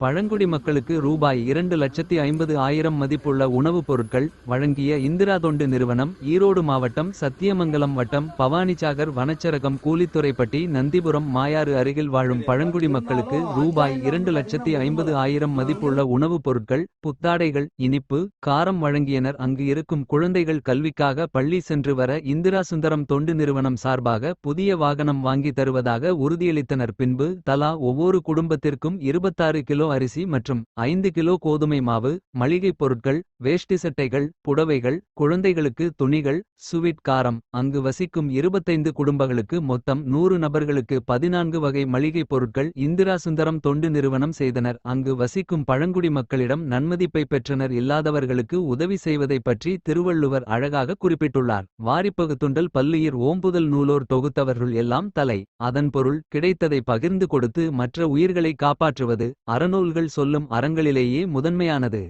பழங்குடி மக்களுக்கு ரூபாய் இரண்டு லட்சத்தி ஐம்பது ஆயிரம் மதிப்புள்ள உணவுப் பொருட்கள் வழங்கிய இந்திரா தொண்டு நிறுவனம் ஈரோடு மாவட்டம் சத்தியமங்கலம் வட்டம் பவானிசாகர் வனச்சரகம் கூலித்துறைப்பட்டி நந்திபுரம் மாயாறு அருகில் வாழும் பழங்குடி மக்களுக்கு ரூபாய் இரண்டு லட்சத்தி ஐம்பது ஆயிரம் மதிப்புள்ள உணவுப் பொருட்கள் புத்தாடைகள் இனிப்பு காரம் வழங்கியனர். அங்கு இருக்கும் குழந்தைகள் கல்விக்காக பள்ளி சென்று வர இந்திரா சுந்தரம் தொண்டு நிறுவனம் சார்பாக புதிய வாகனம் வாங்கி தருவதாக உறுதியளித்தனர். பின்பு தலா ஒவ்வொரு குடும்பத்திற்கும் இருபத்தாறு கிலோ அரிசி மற்றும் ஐந்து கிலோ கோதுமை மாவு மளிகைப் பொருட்கள் வேஷ்டி சட்டைகள் புடவைகள் குழந்தைகளுக்கு துணிகள் சுவிட் காரம். அங்கு வசிக்கும் இருபத்தைந்து குடும்பங்களுக்கு மொத்தம் நூறு நபர்களுக்கு பதினான்கு வகை மளிகைப் பொருட்கள் இந்திரா சுந்தரம் தொண்டு நிறுவனம் செய்தனர். அங்கு வசிக்கும் பழங்குடி மக்களிடம் நன்மதிப்பை பெற்றனர். இல்லாதவர்களுக்கு உதவி செய்வதை பற்றி திருவள்ளுவர் அழகாக குறிப்பிட்டுள்ளார். வாரிப்பகுத்துண்டல் பல்லுயிர் ஓம்புதல் நூலோர் தொகுத்தவர்கள் எல்லாம் தலை. அதன் பொருள் கிடைத்ததை பகிர்ந்து கொடுத்து மற்ற உயிர்களை காப்பாற்றுவது. அறநூல்கள் சொல்லும் அறங்களிலேயே முதன்மையானது.